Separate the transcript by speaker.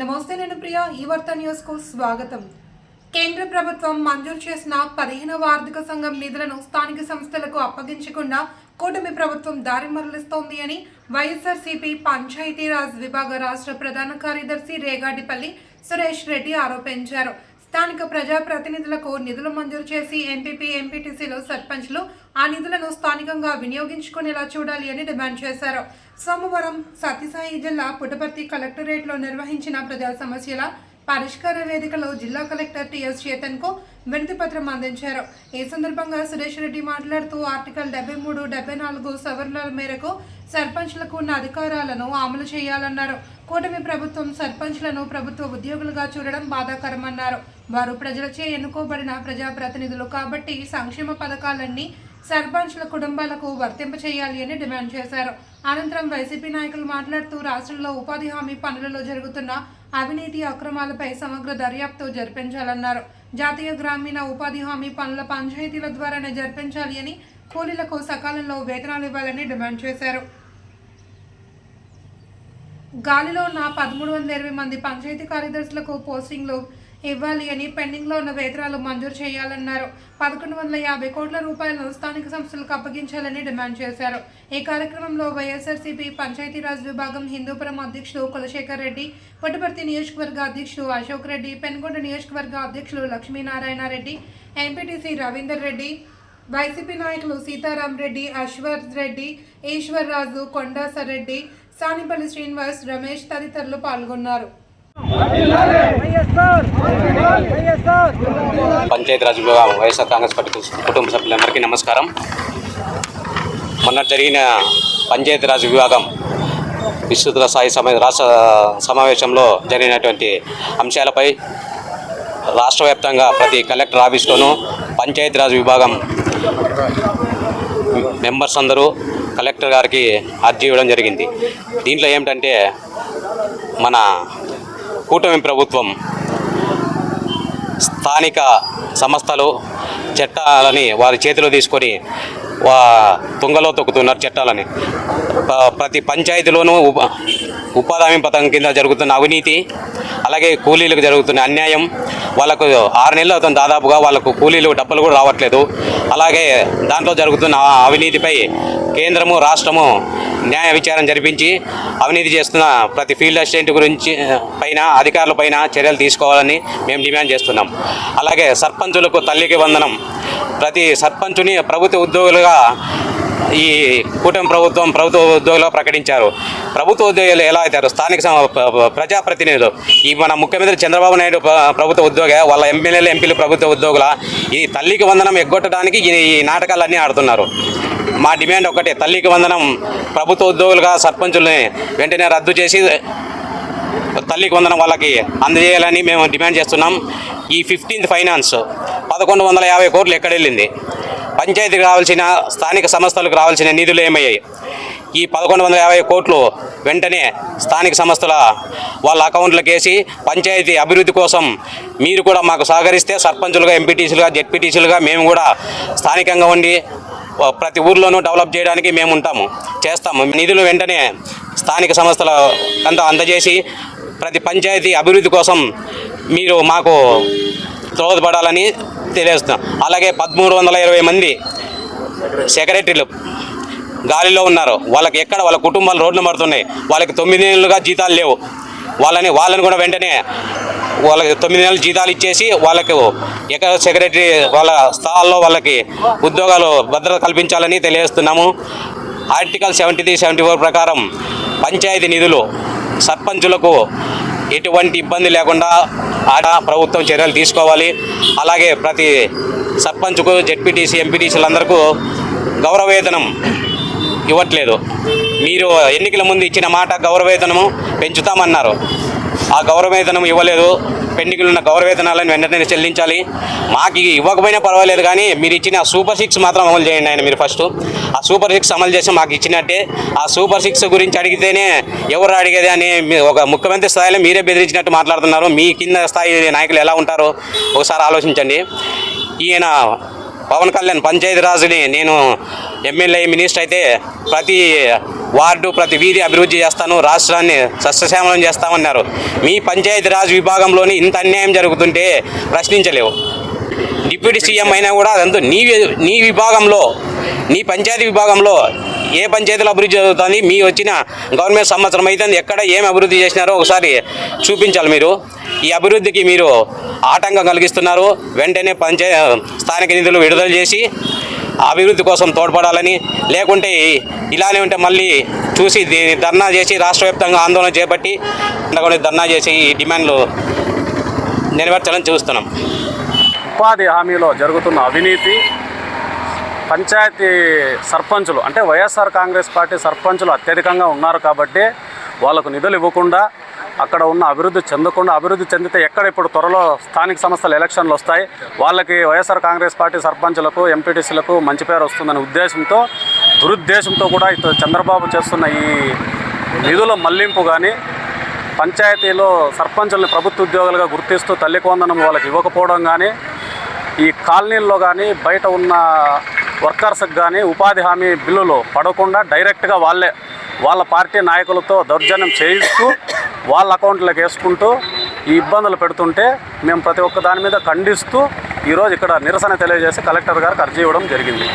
Speaker 1: నమస్తే నేను ప్రియ ఈ వార్త న్యూస్కు స్వాగతం. కేంద్ర ప్రభుత్వం మంజూరు చేసిన పదిహేనవ ఆర్థిక సంఘం నిధులను స్థానిక సంస్థలకు అప్పగించకుండా కూటమి ప్రభుత్వం దారి మరలిస్తోంది అని వైఎస్ఆర్సీపీ పంచాయతీరాజ్ విభాగ రాష్ట్ర ప్రధాన కార్యదర్శి రేగాడిపల్లి సురేష్ రెడ్డి ఆరోపించారు. స్థానిక ప్రజాప్రతినిధులకు నిధులు మంజూరు చేసి ఎంపీపీ ఎంపీటీసీలు సర్పంచ్లు ఆ నిధులను స్థానికంగా వినియోగించుకునేలా చూడాలి అని డిమాండ్ చేశారు. సోమవారం సత్యసాయి జిల్లా పుట్టపర్తి కలెక్టరేట్లో నిర్వహించిన ప్రజా సమస్యల పరిష్కార వేదికలో జిల్లా కలెక్టర్ టిఎస్ చేతన్కు వినతి పత్రం అందించారు. ఈ సందర్భంగా సురేష్ రెడ్డి మాట్లాడుతూ ఆర్టికల్ డెబ్బై మూడు డెబ్బై నాలుగు సవరణల మేరకు సర్పంచ్లకు ఉన్న అధికారాలను అమలు చేయాలన్నారు. కూటమి ప్రభుత్వం సర్పంచ్లను ప్రభుత్వ ఉద్యోగులుగా చూడడం బాధాకరమన్నారు. వారు ప్రజలచే ఎన్నుకోబడిన ప్రజాప్రతినిధులు కాబట్టి సంక్షేమ పథకాలన్నీ సర్పంచ్ల కుటుంబాలకు వర్తింపచేయాలి అని డిమాండ్ చేశారు. అనంతరం వైసీపీ నాయకులు మాట్లాడుతూ రాష్ట్రంలో ఉపాధి హామీ పనులలో జరుగుతున్న అవినీతి అక్రమాలపై సమగ్ర దర్యాప్తు జరిపించాలన్నారు. జాతీయ గ్రామీణ ఉపాధి హామీ పనుల పంచాయతీల ద్వారానే జరిపించాలి అని కూలీలకు సకాలంలో వేతనాలు ఇవ్వాలని డిమాండ్ చేశారు. గాలిలో ఉన్న పదమూడు వందల ఇరవై మంది పంచాయతీ కార్యదర్శులకు పోస్టింగ్లు ఇవ్వాలి అని పెండింగ్లో ఉన్న వేతనాలు మంజూరు చేయాలన్నారు. పదకొండు వందల యాభై కోట్ల రూపాయలను స్థానిక సంస్థలకు అప్పగించాలని డిమాండ్ చేశారు. ఈ కార్యక్రమంలో వైఎస్ఆర్సీపీ పంచాయతీరాజ్ విభాగం హిందూపురం అధ్యక్షుడు కులశేఖర్ రెడ్డి పుట్టపర్తి నియోజకవర్గ అధ్యక్షుడు అశోక్ రెడ్డి పెనుగొండ నియోజకవర్గ అధ్యక్షులు లక్ష్మీనారాయణ రెడ్డి ఎంపీటీసీ రవీందర్ రెడ్డి వైసీపీ నాయకులు సీతారాం రెడ్డి అశ్వర్ రెడ్డి ఈశ్వర్ రాజు కొండాసర్ రెడ్డి సానిపల్లి శ్రీనివాస్ రమేష్ తదితరులు పాల్గొన్నారు.
Speaker 2: పంచాయతీరాజ్ విభాగం వైఎస్ఆర్ కాంగ్రెస్ పార్టీ కుటుంబ సభ్యులందరికీ నమస్కారం. మొన్న జరిగిన పంచాయతీరాజ్ విభాగం విస్తృత స్థాయి సమా రాష్ట్ర సమావేశంలో జరిగినటువంటి అంశాలపై రాష్ట్ర వ్యాప్తంగా ప్రతి కలెక్టర్ ఆఫీస్లోనూ పంచాయతీరాజ్ విభాగం మెంబర్స్ అందరూ కలెక్టర్ గారికి అర్జీ ఇవ్వడం జరిగింది. దీంట్లో ఏమిటంటే మన కూటమి ప్రభుత్వం స్థానిక సంస్థలు చట్టాలని వారి చేతిలో తీసుకొని తుంగలో తొక్కుతున్నారు చట్టాలని. ప్రతి పంచాయతీలోనూ ఉప ఉపాధి హామీ పథకం కింద జరుగుతున్న అవినీతి అలాగే కూలీలకు జరుగుతున్న అన్యాయం వాళ్ళకు ఆరు నెలలు అవుతుంది దాదాపుగా వాళ్ళకు కూలీలు డబ్బులు కూడా రావట్లేదు. అలాగే దాంట్లో జరుగుతున్న అవినీతిపై కేంద్రము రాష్ట్రము న్యాయ విచారణ జరిపించి అవినీతి చేస్తున్న ప్రతి ఫీల్డ్ అసిస్టెంట్ గురించి పైన అధికారుల పైన చర్యలు తీసుకోవాలని మేము డిమాండ్ చేస్తున్నాం. అలాగే సర్పంచులకు తల్లికి వందనం ప్రతి సర్పంచుని ప్రభుత్వ ఉద్యోగులుగా ఈ కూటమి ప్రభుత్వం ప్రభుత్వ ఉద్యోగులుగా ప్రకటించారు. ప్రభుత్వ ఉద్యోగులు ఎలా అవుతారు? స్థానిక ప్రజాప్రతినిధులు. ఈ మన ముఖ్యమంత్రి చంద్రబాబు నాయుడు ప్రభుత్వ ఉద్యోగ వాళ్ళ ఎమ్మెల్యేలు ఎంపీలు ప్రభుత్వ ఉద్యోగుల. ఈ తల్లికి వందనం ఎగ్గొట్టడానికి ఈ నాటకాలన్నీ ఆడుతున్నారు. మా డిమాండ్ ఒకటే తల్లికి వందనం ప్రభుత్వ ఉద్యోగులుగా సర్పంచుల్ని వెంటనే రద్దు చేసి తల్లికి వందనం వాళ్ళకి అందజేయాలని మేము డిమాండ్ చేస్తున్నాం. ఈ ఫిఫ్టీన్త్ ఫైనాన్స్ పదకొండు వందల యాభై కోట్లు ఎక్కడెళ్ళింది? పంచాయతీకి రావాల్సిన స్థానిక సంస్థలకు రావాల్సిన నిధులు ఏమయ్యాయి? ఈ పదకొండు వందల యాభై కోట్లు వెంటనే స్థానిక సంస్థల వాళ్ళ అకౌంట్లకు వేసి పంచాయతీ అభివృద్ధి కోసం మీరు కూడా మాకు సహకరిస్తే సర్పంచులుగా ఎంపీటీసీలుగా జెడ్పీటీసీలుగా మేము కూడా స్థానికంగా ఉండి ప్రతి ఊర్లోనూ డెవలప్ చేయడానికి మేము ఉంటాము చేస్తాము. నిధులు వెంటనే స్థానిక సంస్థల అంతా అందజేసి ప్రతి పంచాయతీ అభివృద్ధి కోసం మీరు మాకు దోహదపడాలని తెలియజేస్తాం అలాగే పదమూడు వందల ఇరవై మంది సెక్రటరీలు గాలిలో ఉన్నారు. వాళ్ళకి ఎక్కడ వాళ్ళ కుటుంబాలు రోడ్లు మారుతున్నాయి. వాళ్ళకి తొమ్మిది నెలలుగా జీతాలు లేవు. వాళ్ళని వాళ్ళని కూడా వెంటనే వాళ్ళకి తొమ్మిది నెలలు జీతాలు ఇచ్చేసి వాళ్ళకు ఎక్కడ సెక్రటరీ వాళ్ళ స్థలాల్లో వాళ్ళకి ఉద్యోగాలు భద్రత కల్పించాలని తెలియజేస్తున్నాము. Article seventy three seventy four ప్రకారం పంచాయతీ నిధులు సర్పంచులకు ఎటువంటి ఇబ్బంది లేకుండా ఆడ ప్రభుత్వం చర్యలు తీసుకోవాలి. అలాగే ప్రతి సర్పంచ్కు జెడ్పీటీసీ ఎంపీటీసీలందరికీ గౌరవవేతనం ఇవ్వట్లేదు. మీరు ఎన్నికల ముందు ఇచ్చిన మాట గౌరవవేతనము పెంచుతామన్నారు. ఆ గౌరవేతనం ఇవ్వలేదు. పెండింగ్లు ఉన్న గౌరవేతనాలను వెంటనే చెల్లించాలి. మాకు ఇవ్వకపోయినా పర్వాలేదు కానీ మీరు ఇచ్చిన సూపర్ సిక్స్ మాత్రం అమలు చేయండి ఆయన మీరు ఫస్ట్. ఆ సూపర్ సిక్స్ అమలు చేసి మాకు ఇచ్చినట్టే. ఆ సూపర్ సిక్స్ గురించి అడిగితేనే ఎవరు అడిగేది అని ఒక ముఖ్యమంత్రి స్థాయిలో మీరే బెదిరించినట్టు మాట్లాడుతున్నారు. మీ కింద స్థాయి నాయకులు ఎలా ఉంటారో ఒకసారి ఆలోచించండి. ఈయన పవన్ కళ్యాణ్ పంచాయతీ రాజుని నేను ఎమ్మెల్యే మినిస్టర్ అయితే ప్రతి వార్డు ప్రతి వీధి అభివృద్ధి చేస్తాను రాష్ట్రాన్ని సస్యశ్యామలం చేస్తామన్నారు. మీ పంచాయతీ రాజు విభాగంలోని ఇంత అన్యాయం జరుగుతుంటే ప్రశ్నించలేవు. డిప్యూటీ సీఎం అయినా కూడా అదంతా నీ నీ విభాగంలో నీ పంచాయతీ విభాగంలో ఏ పంచాయతీలో అభివృద్ధి జరుగుతుంది మీ వచ్చిన గవర్నమెంట్ సంవత్సరం అయితే ఎక్కడ ఏం అభివృద్ధి చేసినారో ఒకసారి చూపించాలి మీరు. ఈ అభివృద్ధికి మీరు ఆటంకం కలిగిస్తున్నారు. వెంటనే పంచాయ స్థానిక నిధులు విడుదల చేసి అభివృద్ధి కోసం తోడ్పడాలని లేకుంటే ఇలానే ఉంటే మళ్ళీ చూసి దీన్ని ధర్నా చేసి రాష్ట్ర వ్యాప్తంగా ఆందోళన చేపట్టి ధర్నా చేసి ఈ డిమాండ్లు నెరవేర్చాలని చూస్తున్నాం.
Speaker 3: ఉపాధి హామీలో జరుగుతున్న అవినీతి పంచాయతీ సర్పంచులు అంటే వైఎస్ఆర్ కాంగ్రెస్ పార్టీ సర్పంచులు అత్యధికంగా ఉన్నారు కాబట్టి వాళ్ళకు నిధులు ఇవ్వకుండా అక్కడ ఉన్న అభివృద్ధి చెందకుండా అభివృద్ధి చెందితే ఎక్కడ ఇప్పుడు త్వరలో స్థానిక సంస్థల ఎలక్షన్లు వస్తాయి. వాళ్ళకి వైఎస్ఆర్ కాంగ్రెస్ పార్టీ సర్పంచులకు ఎంపీటీసీలకు మంచి పేరు వస్తుందనే ఉద్దేశంతో దురుద్దేశంతో కూడా ఇటు చంద్రబాబు చేస్తున్న ఈ నిధుల మళ్ళింపు కానీ పంచాయతీలో సర్పంచుల్ని ప్రభుత్వ ఉద్యోగులుగా గుర్తిస్తూ తల్లి కొందనం వాళ్ళకి ఇవ్వకపోవడం కానీ ఈ కాలనీల్లో కానీ బయట ఉన్న వర్కర్స్కి కానీ ఉపాధి హామీ బిల్లులు పడకుండా డైరెక్ట్గా వాళ్ళే వాళ్ళ పార్టీ నాయకులతో దౌర్జన్యం చేయిస్తూ వాళ్ళ అకౌంట్లోకి వేసుకుంటూ ఈ ఇబ్బందులు పెడుతుంటే మేము ప్రతి ఒక్క దాని మీద ఖండిస్తూ ఈరోజు ఇక్కడ నిరసన తెలియజేసి కలెక్టర్ గారికి అర్జీ ఇవ్వడం జరిగింది.